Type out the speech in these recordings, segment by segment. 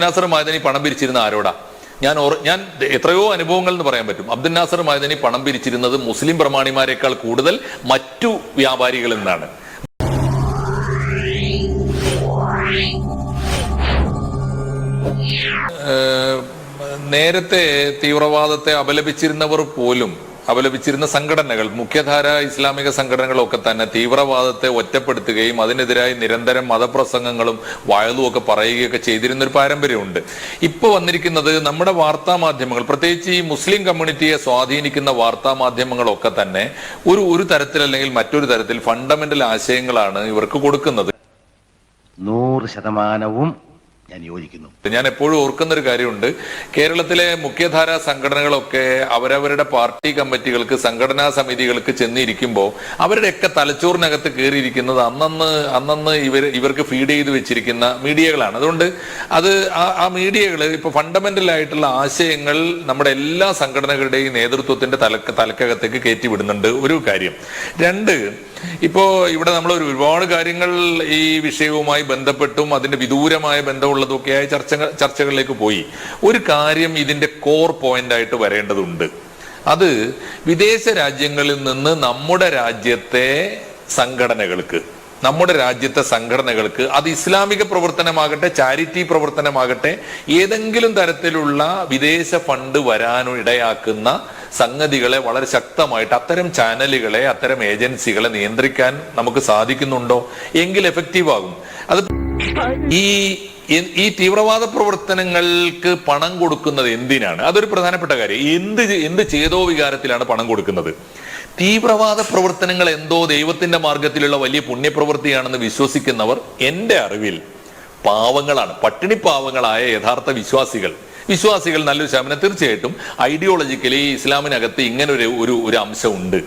നാസർ മൈദനി പണം പിരിച്ചിരുന്ന ആരോടാ? ഞാൻ ഞാൻ എത്രയോ അനുഭവങ്ങൾ എന്ന് പറയാൻ പറ്റും. അബ്ദുൽ നാസർ പണം പിരിച്ചിരുന്നത് മുസ്ലിം പ്രമാണിമാരെക്കാൾ കൂടുതൽ മറ്റു വ്യാപാരികളിൽ നിന്നാണ്. നേരത്തെ തീവ്രവാദത്തെ അപലപിച്ചിരുന്നവർ പോലും അപലപിച്ചിരുന്ന സംഘടനകൾ മുഖ്യധാര ഇസ്ലാമിക സംഘടനകളൊക്കെ തന്നെ തീവ്രവാദത്തെ ഒറ്റപ്പെടുത്തുകയും അതിനെതിരായി നിരന്തരം മതപ്രസംഗങ്ങളും വയലും ഒക്കെ പറയുകയൊക്കെ ചെയ്തിരുന്ന ഒരു പാരമ്പര്യമുണ്ട്. ഇപ്പോൾ വന്നിരിക്കുന്നത് നമ്മുടെ വാർത്താ മാധ്യമങ്ങൾ പ്രത്യേകിച്ച് ഈ മുസ്ലിം കമ്മ്യൂണിറ്റിയെ സ്വാധീനിക്കുന്ന വാർത്താ മാധ്യമങ്ങളൊക്കെ തന്നെ ഒരു ഒരു തരത്തിൽ അല്ലെങ്കിൽ മറ്റൊരു തരത്തിൽ ഫണ്ടമെന്റൽ ആശയങ്ങളാണ് ഇവർക്ക് കൊടുക്കുന്നത്. നൂറ് ശതമാനവും ഞാൻ യോജിക്കുന്നു. ഞാൻ എപ്പോഴും ഓർക്കുന്ന ഒരു കാര്യമുണ്ട്. കേരളത്തിലെ മുഖ്യധാരാ സംഘടനകളൊക്കെ അവരവരുടെ പാർട്ടി കമ്മിറ്റികൾക്ക് സംഘടനാ സമിതികൾക്ക് ചെന്നിരിക്കുമ്പോൾ അവരുടെയൊക്കെ തലച്ചോറിനകത്ത് കയറിയിരിക്കുന്നത് അന്നന്ന് അന്നന്ന് ഇവർ ഇവർക്ക് ഫീഡ് ചെയ്ത് വെച്ചിരിക്കുന്ന മീഡിയകളാണ്. അതുകൊണ്ട് അത് ആ- മീഡിയകൾ ഇപ്പൊ ഫണ്ടമെന്റൽ ആയിട്ടുള്ള ആശയങ്ങൾ നമ്മുടെ എല്ലാ സംഘടനകളുടെയും നേതൃത്വത്തിന്റെ തലക്ക് തലക്കകത്തേക്ക് കയറ്റി വിടുന്നുണ്ട്. ഒരു കാര്യം. രണ്ട് ഇപ്പോ ഇവിടെ നമ്മൾ ഒരുപാട് കാര്യങ്ങൾ ഈ വിഷയവുമായി ബന്ധപ്പെട്ടും അതിന്റെ വിദൂരമായ ബന്ധമുള്ളതൊക്കെയായ ചർച്ച ചർച്ചകളിലേക്ക് പോയി. ഒരു കാര്യം ഇതിന്റെ കോർ പോയിന്റ് ആയിട്ട് വരേണ്ടതുണ്ട്. അത് വിദേശ രാജ്യങ്ങളിൽ നിന്ന് നമ്മുടെ രാജ്യത്തെ സംഘടനകൾക്ക്. നമ്മുടെ രാജ്യത്തെ സംഘടനകൾക്ക് അത് ഇസ്ലാമിക പ്രവർത്തനമാകട്ടെ ചാരിറ്റി പ്രവർത്തനമാകട്ടെ ഏതെങ്കിലും തരത്തിലുള്ള വിദേശ ഫണ്ട് വരാനിടയാക്കുന്ന സംഗതികളെ വളരെ ശക്തമായിട്ട് അത്തരം ചാനലുകളെ അത്തരം ഏജൻസികളെ നിയന്ത്രിക്കാൻ നമുക്ക് സാധിക്കുന്നുണ്ടോ? എങ്കിൽ എഫക്റ്റീവ് ആകും. അത് ഈ ഈ- തീവ്രവാദ പ്രവർത്തനങ്ങൾക്ക് പണം കൊടുക്കുന്നത് എന്തിനാണ്? അതൊരു പ്രധാനപ്പെട്ട കാര്യം. എന്ത് എന്ത് ചേതോ വികാരത്തിലാണ് പണം കൊടുക്കുന്നത്? തീവ്രവാദ പ്രവർത്തനങ്ങൾ എന്തോ ദൈവത്തിന്റെ മാർഗത്തിലുള്ള വലിയ പുണ്യപ്രവൃത്തിയാണെന്ന് വിശ്വസിക്കുന്നവർ എന്റെ അറിവിൽ പാവങ്ങളാണ്. പട്ടിണി പാവങ്ങളായ യഥാർത്ഥ വിശ്വാസികൾ. വിശ്വാസികൾ നല്ലൊരു ശമനം. തീർച്ചയായിട്ടും ഐഡിയോളജിക്കലി ഇസ്ലാമിനകത്ത് ഇങ്ങനെ ഒരു ഒരു ഒരു അംശമുണ്ട്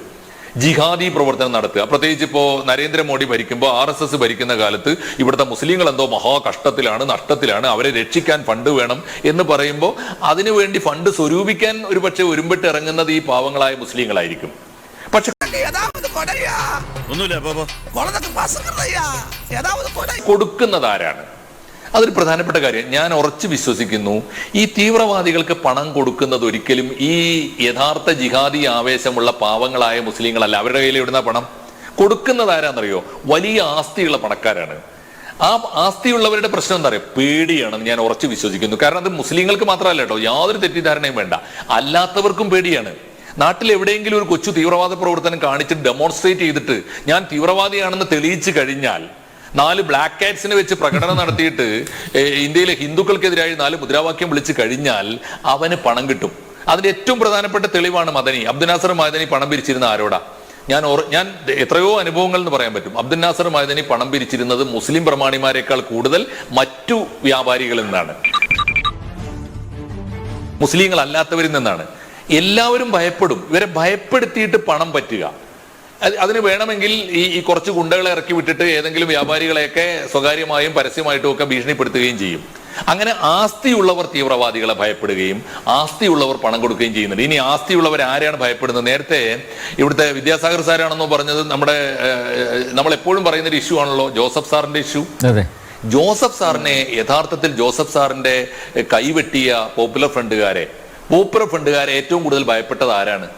ജിഹാദി പ്രവർത്തനം നടത്തുക. പ്രത്യേകിച്ച് ഇപ്പോൾ നരേന്ദ്രമോദി ഭരിക്കുമ്പോൾ ആർ എസ് എസ് ഭരിക്കുന്ന കാലത്ത് ഇവിടുത്തെ മുസ്ലിങ്ങൾ എന്തോ മഹാ കഷ്ടത്തിലാണ് നഷ്ടത്തിലാണ് അവരെ രക്ഷിക്കാൻ ഫണ്ട് വേണം എന്ന് പറയുമ്പോൾ അതിനുവേണ്ടി ഫണ്ട് സ്വരൂപിക്കാൻ ഒരുപക്ഷെ ഒരുമ്പിട്ട് ഇറങ്ങുന്നത് ഈ പാവങ്ങളായ മുസ്ലിങ്ങളായിരിക്കും. കൊടുക്കുന്നതാരാണ് അതൊരു പ്രധാനപ്പെട്ട കാര്യം. ഞാൻ ഉറച്ചു വിശ്വസിക്കുന്നു ഈ തീവ്രവാദികൾക്ക് പണം കൊടുക്കുന്നത് ഒരിക്കലും ഈ യഥാർത്ഥ ജിഹാദി ആവേശമുള്ള പാവങ്ങളായ മുസ്ലിങ്ങളല്ല. അവരുടെ കയ്യിൽ ഇടുന്ന പണം? കൊടുക്കുന്നത് ആരാന്നറിയോ? വലിയ ആസ്തിയുള്ള പണക്കാരാണ്. ആ ആസ്തിയുള്ളവരുടെ പ്രശ്നം എന്താ പറയുക പേടിയാണ് ഞാൻ ഉറച്ചു വിശ്വസിക്കുന്നു. കാരണം അത് മുസ്ലിങ്ങൾക്ക് മാത്രമല്ല കേട്ടോ യാതൊരു തെറ്റിദ്ധാരണയും വേണ്ട. അല്ലാത്തവർക്കും പേടിയാണ്. നാട്ടിൽ എവിടെയെങ്കിലും ഒരു കൊച്ചു തീവ്രവാദ പ്രവർത്തനം കാണിച്ച് ഡെമോൺസ്ട്രേറ്റ് ചെയ്തിട്ട് ഞാൻ തീവ്രവാദിയാണെന്ന് തെളിയിച്ചു കഴിഞ്ഞാൽ നാല് ബ്ലാക്ക് കാറ്റ്സിനെ വെച്ച് പ്രകടനം നടത്തിയിട്ട് ഇന്ത്യയിലെ ഹിന്ദുക്കൾക്കെതിരായി നാല് മുദ്രാവാക്യം വിളിച്ചു കഴിഞ്ഞാൽ അവന് പണം കിട്ടും. അതിന്റെ ഏറ്റവും പ്രധാനപ്പെട്ട തെളിവാണ് മദനി. അബ്ദുൽ നാസർ മദനി പണം പിരിച്ചിരുന്ന ആരോടാ? ഞാൻ ഞാൻ എത്രയോ അനുഭവങ്ങൾ എന്ന് പറയാൻ പറ്റും. അബ്ദുൽ നാസർ മദനി പണം പിരിച്ചിരുന്നത് മുസ്ലിം പ്രമാണിമാരെക്കാൾ കൂടുതൽ മറ്റു വ്യാപാരികളിൽ നിന്നാണ്. മുസ്ലിങ്ങൾ അല്ലാത്തവരിൽ നിന്നാണ്. എല്ലാവരും ഭയപ്പെടും. ഇവരെ ഭയപ്പെടുത്തിയിട്ട് പണം പറ്റുക. അതിന് വേണമെങ്കിൽ ഈ ഈ കുറച്ച് ഗുണ്ടകളെ ഇറക്കി വിട്ടിട്ട് ഏതെങ്കിലും വ്യാപാരികളെയൊക്കെ സ്വകാര്യമായും പരസ്യമായിട്ടും ഒക്കെ ഭീഷണിപ്പെടുത്തുകയും ചെയ്യും. അങ്ങനെ ആസ്തിയുള്ളവർ തീവ്രവാദികളെ ഭയപ്പെടുകയും ആസ്തിയുള്ളവർ പണം കൊടുക്കുകയും ചെയ്യുന്നുണ്ട്. ഇനി ആസ്തിയുള്ളവർ ആരെയാണ് ഭയപ്പെടുന്നത്? നേരത്തെ ഇവിടുത്തെ വിദ്യാസാഗർ സാറാണെന്നോ പറഞ്ഞത് നമ്മുടെ നമ്മൾ എപ്പോഴും പറയുന്ന ഒരു ഇഷ്യൂ ആണല്ലോ ജോസഫ് സാറിന്റെ ഇഷ്യൂ അതെ. ജോസഫ് സാറിനെ യഥാർത്ഥത്തിൽ ജോസഫ് സാറിന്റെ കൈവെട്ടിയ പോപ്പുലർ ഫ്രണ്ടുകാരെ പോപ്പുലർ ഫണ്ടുകാരെ ഏറ്റവും കൂടുതൽ ഭയപ്പെട്ടത് ആരാണ്?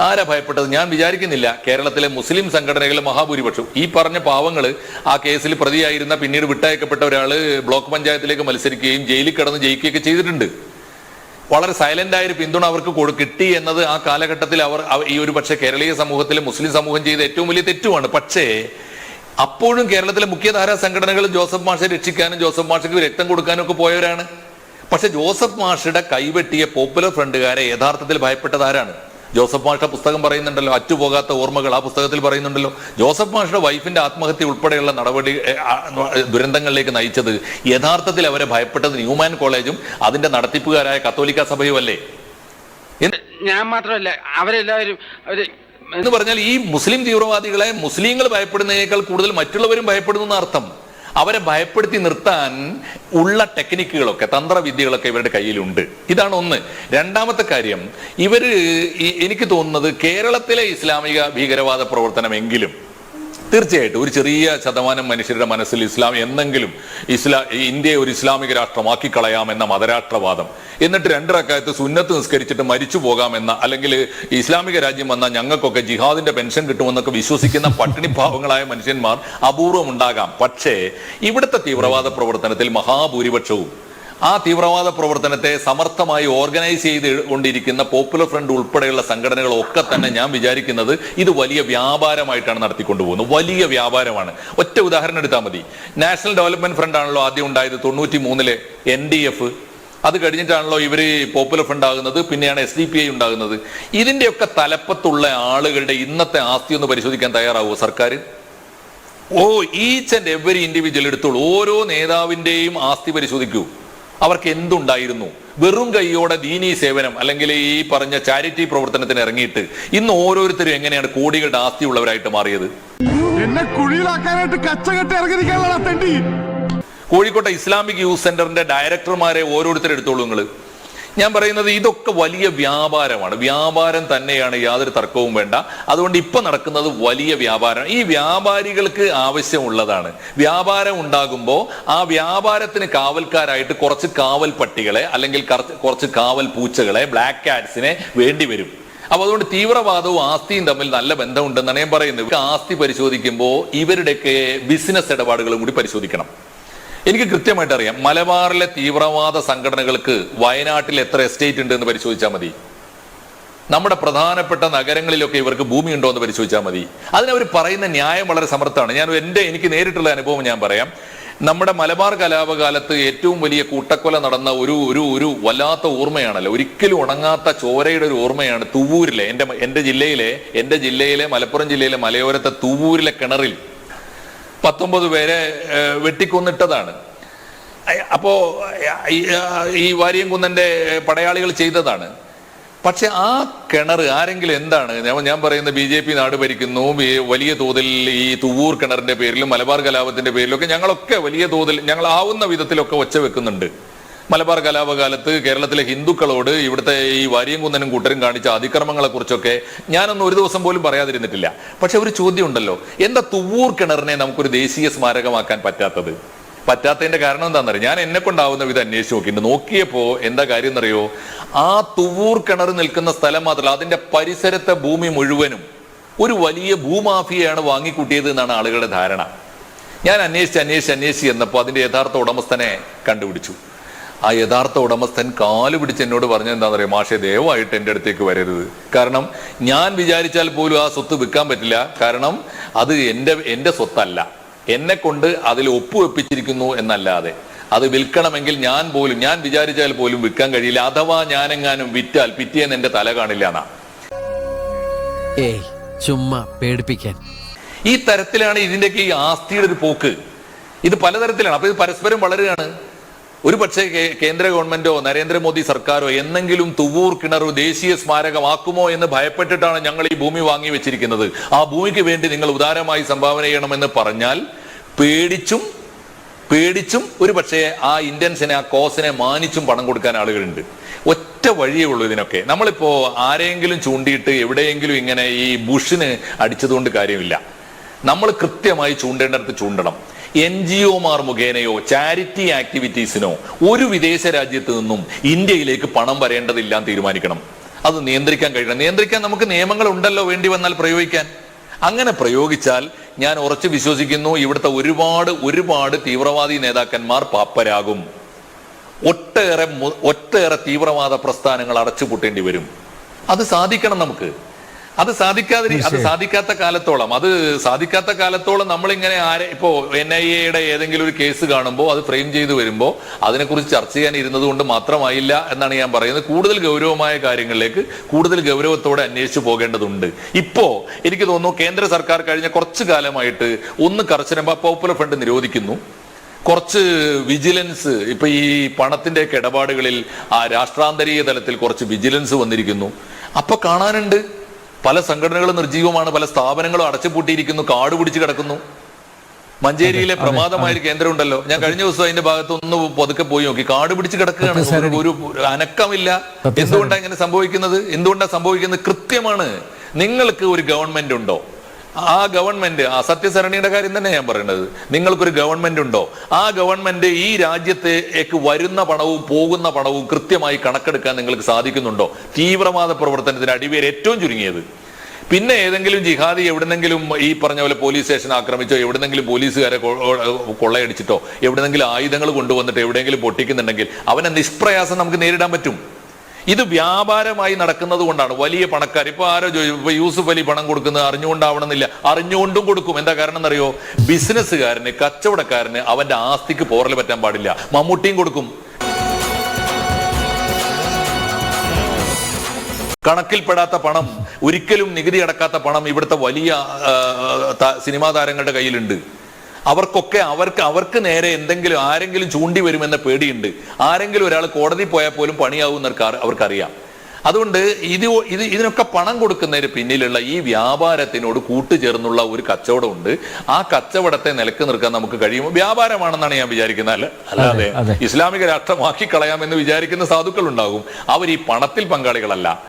ആരാ ഭയപ്പെട്ടത്? ഞാൻ വിചാരിക്കുന്നില്ല. കേരളത്തിലെ മുസ്ലിം സംഘടനകളിലെ മഹാഭൂരിപക്ഷം. ഈ പറഞ്ഞ പാവങ്ങൾ ആ കേസിൽ പ്രതിയായിരുന്ന പിന്നീട് വിട്ടയക്കപ്പെട്ട ഒരാൾ ബ്ലോക്ക് പഞ്ചായത്തിലേക്ക് മത്സരിക്കുകയും ജയിലിൽ കിടന്ന് ജയിക്കുകയൊക്കെ ചെയ്തിട്ടുണ്ട്. വളരെ സൈലന്റ് ആയൊരു പിന്തുണ അവർക്ക് കൊടു- കിട്ടി എന്നത് ആ കാലഘട്ടത്തിൽ അവർ ഈ ഒരു പക്ഷേ കേരളീയ സമൂഹത്തിലെ മുസ്ലിം സമൂഹം ചെയ്ത ഏറ്റവും വലിയ തെറ്റുമാണ് പക്ഷേ അപ്പോഴും കേരളത്തിലെ മുഖ്യധാരാ സംഘടനകൾ ജോസഫ് മാഷെ രക്ഷിക്കാനും ജോസഫ് മാഷയ്ക്ക് രക്തം കൊടുക്കാനും ഒക്കെ പോയവരാണ്. പക്ഷെ ജോസഫ് മാഷയുടെ കൈവെട്ടിയ പോപ്പുലർ ഫ്രണ്ടുകാരെ യഥാർത്ഥത്തിൽ ഭയപ്പെട്ടത് ആരാണ്? ജോസഫ് മാഷ പുസ്തകം പറയുന്നുണ്ടല്ലോ അറ്റുപോകാത്ത ഓർമ്മകൾ ആ പുസ്തകത്തിൽ പറയുന്നുണ്ടല്ലോ. ജോസഫ് മാഷയുടെ വൈഫിന്റെ ആത്മഹത്യ ഉൾപ്പെടെയുള്ള നടപടി ദുരന്തങ്ങളിലേക്ക് നയിച്ചത് യഥാർത്ഥത്തിൽ അവരെ ഭയപ്പെട്ടത് ന്യൂമാൻ കോളേജും അതിന്റെ നടത്തിപ്പുകാരായ കത്തോലിക്ക സഭയും അല്ലേ? ഞാൻ മാത്രമല്ല അവരെല്ലാവരും എന്ന് പറഞ്ഞാൽ ഈ മുസ്ലിം തീവ്രവാദികളെ മുസ്ലിങ്ങൾ ഭയപ്പെടുന്നതിനേക്കാൾ കൂടുതൽ മറ്റുള്ളവരും ഭയപ്പെടുന്നു എന്ന അർത്ഥം. അവരെ ഭയപ്പെടുത്തി നിർത്താൻ ഉള്ള ടെക്നിക്കുകളൊക്കെ തന്ത്രവിദ്യകളൊക്കെ ഇവരുടെ കയ്യിലുണ്ട്. ഇതാണ് ഒന്ന്. രണ്ടാമത്തെ കാര്യം ഇവർ എനിക്ക് തോന്നുന്നത് കേരളത്തിലെ ഇസ്ലാമിക ഭീകരവാദ പ്രവർത്തനമെങ്കിലും തീർച്ചയായിട്ടും ഒരു ചെറിയ ശതമാനം മനുഷ്യരുടെ മനസ്സിൽ ഇസ്ലാം എന്നെങ്കിലും ഇസ്ലാ ഇന്ത്യയെ ഒരു ഇസ്ലാമിക രാഷ്ട്രമാക്കി കളയാമെന്ന മതരാഷ്ട്രവാദം. എന്നിട്ട് രണ്ടിറക്കാലത്ത് സുന്നത്ത് നിസ്കരിച്ചിട്ട് മരിച്ചു പോകാമെന്ന അല്ലെങ്കിൽ ഇസ്ലാമിക രാജ്യം വന്നാൽ ഞങ്ങൾക്കൊക്കെ ജിഹാദിന്റെ പെൻഷൻ കിട്ടുമെന്നൊക്കെ വിശ്വസിക്കുന്ന പട്ടിണിഭാവങ്ങളായ മനുഷ്യന്മാർ അപൂർവം ഉണ്ടാകാം. പക്ഷേ ഇവിടുത്തെ തീവ്രവാദ പ്രവർത്തനത്തിൽ മഹാഭൂരിപക്ഷവും ആ തീവ്രവാദ പ്രവർത്തനത്തെ സമർത്ഥമായി ഓർഗനൈസ് ചെയ്ത് കൊണ്ടിരിക്കുന്ന പോപ്പുലർ ഫ്രണ്ട് ഉൾപ്പെടെയുള്ള സംഘടനകളൊക്കെ തന്നെ ഞാൻ വിചാരിക്കുന്നത് ഇത് വലിയ വ്യാപാരമായിട്ടാണ് നടത്തിക്കൊണ്ടുപോകുന്നത്. വലിയ വ്യാപാരമാണ്. ഒറ്റ ഉദാഹരണം എടുത്താൽ മതി. നാഷണൽ ഡെവലപ്മെന്റ് ഫ്രണ്ട് ആണല്ലോ ആദ്യം ഉണ്ടായത് തൊണ്ണൂറ്റി മൂന്നിലെ എൻ ഡി എഫ് അത് കഴിഞ്ഞിട്ടാണല്ലോ ഇവർ പോപ്പുലർ ഫ്രണ്ട് ആകുന്നത് പിന്നെയാണ് എസ് ഡി പി ഐ ഉണ്ടാകുന്നത്. ഇതിന്റെയൊക്കെ തലപ്പത്തുള്ള ആളുകളുടെ ഇന്നത്തെ ആസ്തി ഒന്ന് പരിശോധിക്കാൻ തയ്യാറാവുമോ സർക്കാർ ഓ ഈച്ച് ആൻഡ് എവരി ഇൻഡിവിജ്വൽ എടുത്തോളൂ. ഓരോ നേതാവിന്റെയും ആസ്തി പരിശോധിക്കൂ. അവർക്ക് എന്തുണ്ടായിരുന്നു? വെറും കൈയോടെ ദീനീ സേവനം അല്ലെങ്കിൽ ഈ പറഞ്ഞ ചാരിറ്റി പ്രവർത്തനത്തിന് ഇറങ്ങിയിട്ട് ഇന്ന് ഓരോരുത്തരും എങ്ങനെയാണ് കോടികളുടെ ആസ്തി ഉള്ളവരായിട്ട് മാറിയത്? എന്നെ കുഴിയിലാക്കാനായിട്ട് കച്ചകെട്ട് ഇറങ്ങിയിരിക്കാനുള്ള തെണ്ടി. കോഴിക്കോട്ടെ ഇസ്ലാമിക് യൂത്ത് സെന്ററിന്റെ ഡയറക്ടർമാരെ ഓരോരുത്തരെടുത്തോളൂ നിങ്ങൾ ഞാൻ പറയുന്നത് ഇതൊക്കെ വലിയ വ്യാപാരമാണ്. വ്യാപാരം തന്നെയാണ് യാതൊരു തർക്കവും വേണ്ട. അതുകൊണ്ട് ഇപ്പൊ നടക്കുന്നത് വലിയ വ്യാപാരം ഈ വ്യാപാരികൾക്ക് ആവശ്യമുള്ളതാണ്. വ്യാപാരം ഉണ്ടാകുമ്പോൾ ആ വ്യാപാരത്തിന് കാവൽക്കാരായിട്ട് കുറച്ച് കാവൽ പട്ടികളെ അല്ലെങ്കിൽ കുറച്ച് കാവൽ പൂച്ചകളെ ബ്ലാക്ക് കാറ്റ്സിനെ വേണ്ടി വരും. അപ്പൊ അതുകൊണ്ട് തീവ്രവാദവും ആസ്തിയും തമ്മിൽ നല്ല ബന്ധമുണ്ടെന്നാണ് ഞാൻ പറയുന്നത്. ആസ്തി പരിശോധിക്കുമ്പോൾ ഇവരുടെയൊക്കെ ബിസിനസ് ഇടപാടുകളും കൂടി പരിശോധിക്കണം. എനിക്ക് കൃത്യമായിട്ട് അറിയാം. മലബാറിലെ തീവ്രവാദ സംഘടനകൾക്ക് വയനാട്ടിൽ എത്ര എസ്റ്റേറ്റ് ഉണ്ട് എന്ന് പരിശോധിച്ചാൽ മതി. നമ്മുടെ പ്രധാനപ്പെട്ട നഗരങ്ങളിലൊക്കെ ഇവർക്ക് ഭൂമി ഉണ്ടോ എന്ന് പരിശോധിച്ചാൽ മതി. അതിനവർ പറയുന്ന ന്യായം വളരെ സമർത്ഥമാണ്. ഞാൻ എന്റെ എനിക്ക് നേരിട്ടുള്ള അനുഭവം ഞാൻ പറയാം. നമ്മുടെ മലബാർ കലാപകാലത്ത് ഏറ്റവും വലിയ കൂട്ടക്കൊല നടന്ന ഒരു ഒരു ഒരു വല്ലാത്ത ഓർമ്മയാണല്ലോ. ഒരിക്കലും ഉണങ്ങാത്ത ചോരയുടെ ഒരു ഓർമ്മയാണ് തുവൂരിലെ എന്റെ എന്റെ ജില്ലയിലെ എന്റെ ജില്ലയിലെ മലപ്പുറം ജില്ലയിലെ മലയോരത്തെ തുവൂരിലെ കിണറിൽ. പത്തൊമ്പത് പേരെ വെട്ടിക്കൊന്നിട്ടതാണ്. അപ്പോ ഈ- വാരിയംകുന്നന്റെ പടയാളികൾ ചെയ്തതാണ്. പക്ഷെ ആ കിണർ ആരെങ്കിലും എന്താണ്? ഞാൻ പറയുന്ന ബി ജെ പി നാട് ഭരിക്കുന്നു വലിയ തോതിൽ ഈ തുവൂർ കിണറിന്റെ പേരിലും മലബാർ കലാപത്തിന്റെ പേരിലും ഒക്കെ ഞങ്ങളൊക്കെ വലിയ തോതിൽ ഞങ്ങൾ ആവുന്ന വിധത്തിലൊക്കെ ഒച്ച വെക്കുന്നുണ്ട്. മലബാർ കലാപകാലത്ത് കേരളത്തിലെ ഹിന്ദുക്കളോട് ഇവിടുത്തെ ഈ വാരിയംകുന്നനും കൂട്ടരും കാണിച്ച അതിക്രമങ്ങളെ കുറിച്ചൊക്കെ ഞാനൊന്നും ഒരു ദിവസം പോലും പറയാതിരുന്നിട്ടില്ല. പക്ഷെ ഒരു ചോദ്യം ഉണ്ടല്ലോ. എന്താ തുവ്വൂർ കിണറിനെ നമുക്കൊരു ദേശീയ സ്മാരകമാക്കാൻ പറ്റാത്തത്? പറ്റാത്തതിന്റെ കാരണം എന്താണെന്നറിയോ ഞാൻ എന്നെ കൊണ്ടാവുന്ന വിധം അന്വേഷിച്ച് നോക്കിയിട്ടുണ്ട്. നോക്കിയപ്പോ എന്താ കാര്യം എന്നറിയോ ആ തുവ്വൂർ കിണർ നിൽക്കുന്ന സ്ഥലം മാത്രമല്ല അതിന്റെ പരിസരത്തെ ഭൂമി മുഴുവനും ഒരു വലിയ ഭൂമാഫിയയാണ് വാങ്ങിക്കൂട്ടിയത് എന്നാണ് ആളുകളുടെ ധാരണ. ഞാൻ അന്വേഷിച്ച് അന്വേഷിച്ച് അന്വേഷിച്ച് എന്നപ്പോൾ അതിന്റെ യഥാർത്ഥ ഉടമസ്ഥനെ കണ്ടുപിടിച്ചു. ആ യഥാർത്ഥ ഉടമസ്ഥൻ കാൽ പിടിച്ച് എന്നോട് പറഞ്ഞ എന്താണെന്ന് അറിയാം മാഷെ ദയവായിട്ട് എന്റെ അടുത്തേക്ക് വരരുത്. കാരണം ഞാൻ വിചാരിച്ചാൽ പോലും ആ സ്വത്ത് വിൽക്കാൻ പറ്റില്ല. കാരണം അത് എന്റെ എന്റെ സ്വത്തല്ല. എന്നെ കൊണ്ട് അതിൽ ഒപ്പുവെപ്പിച്ചിരിക്കുന്നു എന്നല്ലാതെ. അത് വിൽക്കണമെങ്കിൽ ഞാൻ പോലും ഞാൻ വിചാരിച്ചാൽ പോലും വിൽക്കാൻ കഴിയില്ല. അഥവാ ഞാനെങ്ങാനും വിറ്റാൽ പിറ്റേന്ന് എന്റെ തല കാണില്ല എന്നാ. ഏയ് ചുമ്മാ പേടിപ്പിക്കാൻ. ഈ തരത്തിലാണ് ഇതിന്റെയൊക്കെ ഈ ആസ്തിയുടെ ഒരു പോക്ക്. ഇത് പലതരത്തിലാണ്. അപ്പൊ ഇത് പരസ്പരം വളരുകയാണ്. ഒരു പക്ഷേ കേന്ദ്ര ഗവൺമെന്റോ നരേന്ദ്രമോദി സർക്കാരോ എന്നെങ്കിലും തുവൂർ കിണർ ദേശീയ സ്മാരകമാക്കുമോ എന്ന് ഭയപ്പെട്ടിട്ടാണ് ഞങ്ങൾ ഈ ഭൂമി വാങ്ങി വെച്ചിരിക്കുന്നത്. ആ ഭൂമിക്ക് വേണ്ടി നിങ്ങൾ ഉദാരമായി സംഭാവന ചെയ്യണമെന്ന് പറഞ്ഞാൽ പേടിച്ചും പേടിച്ചും ഒരു പക്ഷേ ആ ഇന്ത്യൻസിനെ ആ കോസിനെ മാനിച്ചും പണം കൊടുക്കാൻ ആളുകളുണ്ട്. ഒറ്റ വഴിയേ ഉള്ളൂ ഇതിനൊക്കെ. നമ്മളിപ്പോ ആരെങ്കിലും ചൂണ്ടിയിട്ട് എവിടെയെങ്കിലും ഇങ്ങനെ ഈ ബുഷിന് അടിച്ചതുകൊണ്ട് കാര്യമില്ല. നമ്മൾ കൃത്യമായി ചൂണ്ടേണ്ടടുത്ത് ചൂണ്ടണം. എൻ ജി ഒമാർ മുഖേനയോ ചാരിറ്റി ആക്ടിവിറ്റീസിനോ ഒരു വിദേശ രാജ്യത്ത് നിന്നും ഇന്ത്യയിലേക്ക് പണം വരേണ്ടതില്ല എന്ന് തീരുമാനിക്കണം. അത് നിയന്ത്രിക്കാൻ കഴിയണം. നിയന്ത്രിക്കാൻ നമുക്ക് നിയമങ്ങൾ ഉണ്ടല്ലോ വേണ്ടി വന്നാൽ പ്രയോഗിക്കാൻ. അങ്ങനെ പ്രയോഗിച്ചാൽ ഞാൻ ഉറച്ചു വിശ്വസിക്കുന്നു ഇവിടുത്തെ ഒരുപാട് ഒരുപാട് തീവ്രവാദി നേതാക്കന്മാർ പാപ്പരാകും. ഒട്ടേറെ ഒട്ടേറെ തീവ്രവാദ പ്രസ്ഥാനങ്ങൾ അടച്ചുപൂട്ടേണ്ടി വരും. അത് സാധിക്കണം നമുക്ക്. അത് സാധിക്കാതെ അത് സാധിക്കാത്ത കാലത്തോളം. അത് സാധിക്കാത്ത കാലത്തോളം നമ്മളിങ്ങനെ ആരെ ഇപ്പോ എൻ ഐ എയുടെ ഏതെങ്കിലും ഒരു കേസ് കാണുമ്പോൾ അത് ഫ്രെയിം ചെയ്ത് വരുമ്പോൾ അതിനെക്കുറിച്ച് ചർച്ച ചെയ്യാൻ ഇരുന്നത് കൊണ്ട് മാത്രമായില്ല എന്നാണ് ഞാൻ പറയുന്നത്. കൂടുതൽ ഗൗരവമായ കാര്യങ്ങളിലേക്ക് കൂടുതൽ ഗൗരവത്തോടെ അന്വേഷിച്ചു പോകേണ്ടതുണ്ട്. ഇപ്പോ എനിക്ക് തോന്നുന്നു കേന്ദ്ര സർക്കാർ കഴിഞ്ഞ കുറച്ചു കാലമായിട്ട് ഒന്ന് കർശന പോപ്പുലർ ഫണ്ട് നിരോധിക്കുന്നു. കുറച്ച് വിജിലൻസ് ഇപ്പൊ ഈ പണത്തിന്റെ ഒക്കെ ഇടപാടുകളിൽ ആ രാഷ്ട്രാന്തരീയ തലത്തിൽ കുറച്ച് വിജിലൻസ് വന്നിരിക്കുന്നു. അപ്പൊ കാണാനുണ്ട്. പല സംഘടനകളും നിർജീവമാണ് പല സ്ഥാപനങ്ങളും അടച്ചുപൂട്ടിയിരിക്കുന്നു കാട് പിടിച്ച് കിടക്കുന്നു. മഞ്ചേരിയിലെ പ്രമാദമായ ഒരു കേന്ദ്രം ഉണ്ടല്ലോ ഞാൻ കഴിഞ്ഞ ദിവസം അതിന്റെ ഭാഗത്ത് ഒന്ന് പതുക്കെ പോയി നോക്കി. കാട് പിടിച്ച് കിടക്കുകയാണ്. ഒരു അനക്കമില്ല. എന്തുകൊണ്ടാണ് ഇങ്ങനെ സംഭവിക്കുന്നത്? എന്തുകൊണ്ടാണ് സംഭവിക്കുന്നത്? കൃത്യമാണ്. നിങ്ങൾക്ക് ഒരു ഗവൺമെന്റ് ഉണ്ടോ? ആ ഗവൺമെന്റ് ആ സത്യസരണിയുടെ കാര്യം തന്നെ ഞാൻ പറയുന്നത് നിങ്ങൾക്കൊരു ഗവൺമെന്റ് ഉണ്ടോ? ആ ഗവൺമെന്റ് ഈ രാജ്യത്തേക്ക് വരുന്ന പണവും പോകുന്ന പണവും കൃത്യമായി കണക്കെടുക്കാൻ നിങ്ങൾക്ക് സാധിക്കുന്നുണ്ടോ? തീവ്രവാദ പ്രവർത്തനത്തിന് അടിവേര് ഏറ്റവും ചുരുങ്ങിയത്. പിന്നെ ഏതെങ്കിലും ജിഹാദി എവിടെന്നെങ്കിലും ഈ പറഞ്ഞ പോലെ പോലീസ് സ്റ്റേഷൻ ആക്രമിച്ചോ എവിടെന്നെങ്കിലും പോലീസുകാരെ കൊള്ളയടിച്ചിട്ടോ എവിടെന്നെങ്കിലും ആയുധങ്ങൾ കൊണ്ടുവന്നിട്ട് എവിടെയെങ്കിലും പൊട്ടിക്കുന്നുണ്ടെങ്കിൽ അവനെ നിഷ്പ്രയാസം നമുക്ക് നേരിടാൻ പറ്റും. ഇത് വ്യാപാരമായി നടക്കുന്നത് കൊണ്ടാണ്. വലിയ പണക്കാർ. ഇപ്പൊ ആരോ ഇപ്പൊ യൂസുഫ് അലി പണം കൊടുക്കുന്നത് അറിഞ്ഞുകൊണ്ടാവണമെന്നില്ല. അറിഞ്ഞുകൊണ്ടും കൊടുക്കും. എന്താ കാരണം എന്നറിയോ? ബിസിനസ്സുകാരന് കച്ചവടക്കാരന് അവന്റെ ആസ്തിക്ക് പോറൽ പറ്റാൻ പാടില്ല. മമ്മൂട്ടിയും കൊടുക്കും. കണക്കിൽപ്പെടാത്ത പണം ഒരിക്കലും നികുതി അടക്കാത്ത പണം ഇവിടുത്തെ വലിയ സിനിമാ താരങ്ങളുടെ കയ്യിലുണ്ട്. അവർക്കൊക്കെ അവർക്ക് അവർക്ക് നേരെ എന്തെങ്കിലും ആരെങ്കിലും ചൂണ്ടി വരുമെന്ന പേടിയുണ്ട്. ആരെങ്കിലും ഒരാൾ കോടതി പോയാൽ പോലും പണിയാവും അവർക്കറിയാം. അതുകൊണ്ട് ഇത് ഇത് ഇതിനൊക്കെ പണം കൊടുക്കുന്നതിന് പിന്നിലുള്ള ഈ വ്യാപാരത്തിനോട് കൂട്ടുചേർന്നുള്ള ഒരു കച്ചവടമുണ്ട് ആ കച്ചവടത്തെ നിലയ്ക്ക് നിർക്കാൻ നമുക്ക് കഴിയും. വ്യാപാരമാണെന്നാണ് ഞാൻ വിചാരിക്കുന്നത് അല്ല? അല്ലാതെ ഇസ്ലാമിക രാഷ്ട്രമാക്കി കളയാമെന്ന് വിചാരിക്കുന്ന സാധുക്കൾ ഉണ്ടാകും അവർ ഈ പണത്തിൽ പങ്കാളികളല്ല.